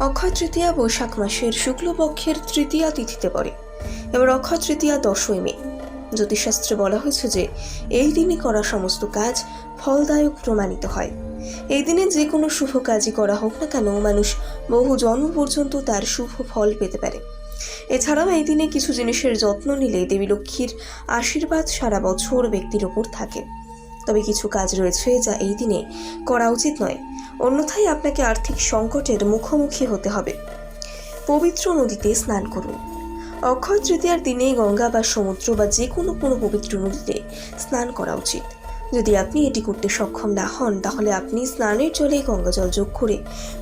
অক্ষয় তৃতীয়া বৈশাখ মাসের শুক্লপক্ষের তৃতীয়া তিথিতে পড়ে। এবার অক্ষয় তৃতীয়া দশই মে। জ্যোতিষশাস্ত্রে বলা হয়েছে যে, এই দিনে করা সমস্ত কাজ ফলদায়ক প্রমাণিত হয়। এই দিনে যে কোনো শুভ কাজই করা হোক না কেন, মানুষ বহু জন্ম পর্যন্ত তার শুভ ফল পেতে পারে। এছাড়াও এই দিনে কিছু জিনিসের যত্ন নিলে দেবী লক্ষ্মীর আশীর্বাদ সারা বছর ব্যক্তির ওপর থাকে। তবে কিছু কাজ রয়েছে যা এই দিনে করা উচিত নয়। অন্যথায় আপনাকে আর্থিক সংকটের মুখোমুখি হতে হবে। পবিত্র নদীতে স্নান করুন। অক্ষয় তৃতীয়ার দিনে গঙ্গা বা সমুদ্র বা যে কোনো কোনো পবিত্র নদীতে স্নান করা উচিত। যদি আপনি এটি করতে সক্ষম না হন, তাহলে আপনি স্নানের জলে গঙ্গা জল যোগ করে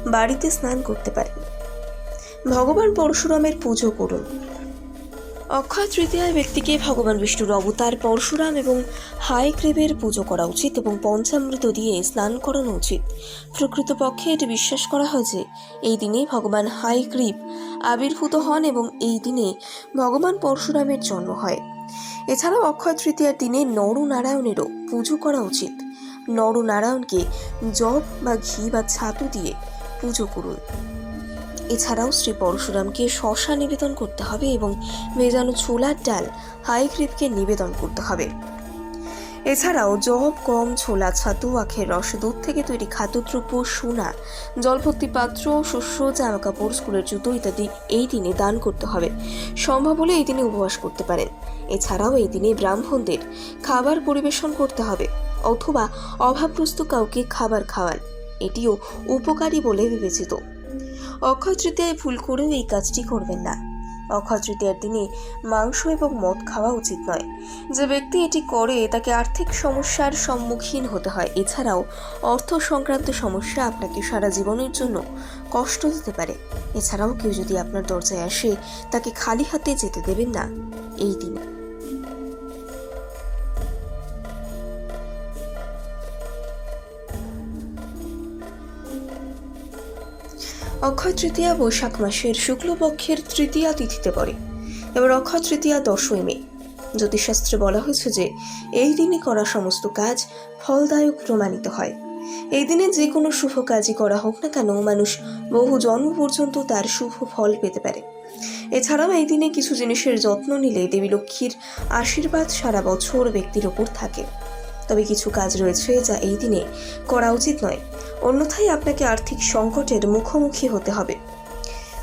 বাড়িতে স্নান করতে পারেন। ভগবান পরশুরামের পুজো করুন। অক্ষয় তৃতীয়ায় ব্যক্তিকে ভগবান বিষ্ণুর অবতার, পরশুরাম এবং হায়গ্রীবের পুজো করা উচিত এবং পঞ্চামৃত দিয়ে স্নান করানো উচিত। প্রকৃতপক্ষে এটি বিশ্বাস করা হয় যে, এই দিনে ভগবান হায়গ্রীব আবির্ভূত হন এবং এই দিনে ভগবান পরশুরামের জন্ম হয়। এছাড়াও অক্ষয় তৃতীয়ার দিনে নরনারায়ণেরও পুজো করা উচিত। নরনারায়ণকে জব বা ঘি বা ছাতু দিয়ে পুজো করুন। এছাড়াও শ্রী পরশুরামকে শশা নিবেদন করতে হবে এবং ভেজানো ছোলার ডাল হাইগ্রিপকে নিবেদন করতে হবে। এছাড়াও জব গম, ছোলা, ছাতু, আখের রস, দুধ থেকে তৈরি খাদ্যদ্রব্য, সোনা জলভর্তি পাত্র, শস্য, জামাকাপড়, স্কুলের জুতো ইত্যাদি এই দিনে দান করতে হবে। সম্ভব হলে এই দিনে উপবাস করতে পারেন। এছাড়াও এই দিনে ব্রাহ্মণদের খাবার পরিবেশন করতে হবে অথবা অভাবগ্রস্ত কাউকে খাবার খাওয়ান। এটিও উপকারী বলে বিবেচিত। অক্ষয় তৃতীয়ায় ভুল করেও এই কাজটি করবেন না। অক্ষয় তৃতীয়ার দিনে মাংস এবং মদ খাওয়া উচিত নয়। যে ব্যক্তি এটি করে, তাকে আর্থিক সমস্যার সম্মুখীন হতে হয়। এছাড়াও, অর্থ সংক্রান্ত সমস্যা আপনাকে সারা জীবনের জন্য কষ্ট দিতে পারে। এছাড়াও কেউ যদি আপনার দরজায় আসে, তাকে খালি হাতে যেতে দেবেন না। এই দিনে অক্ষয় তৃতীয়া বৈশাখ মাসের শুক্লপক্ষের তৃতীয়া তিথিতে পড়ে, এবার অক্ষয় তৃতীয়া দশই মে। জ্যোতিষশাস্ত্রে বলা হয়েছে যে, এই দিনে করা সমস্ত কাজ ফলদায়ক প্রমাণিত হয়। এই দিনে যে কোনো শুভ কাজই করা হোক না কেন, মানুষ বহু জন্ম পর্যন্ত তার শুভ ফল পেতে পারে। এছাড়াও এই দিনে কিছু জিনিসের যত্ন নিলে দেবী লক্ষ্মীর আশীর্বাদ সারা বছর ব্যক্তির ওপর থাকে। তবে কিছু কাজ রয়েছে যা এই দিনে করা উচিত নয়। অন্যথায় আপনাকে আর্থিক সংকটের মুখোমুখি হতে হবে।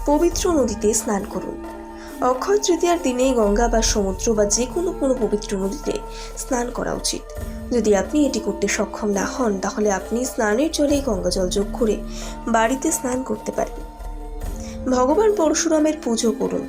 পবিত্র নদীতে স্নান করুন। অক্ষয় তৃতীয়ার দিনে গঙ্গা বা সমুদ্র বা যে কোনো কোনো পবিত্র নদীতে স্নান করা উচিত। যদি আপনি এটি করতে সক্ষম না হন, তাহলে আপনি স্নানের জলে গঙ্গা জল যোগ করে বাড়িতে স্নান করতে পারেন। ভগবান পরশুরামের পুজো করুন।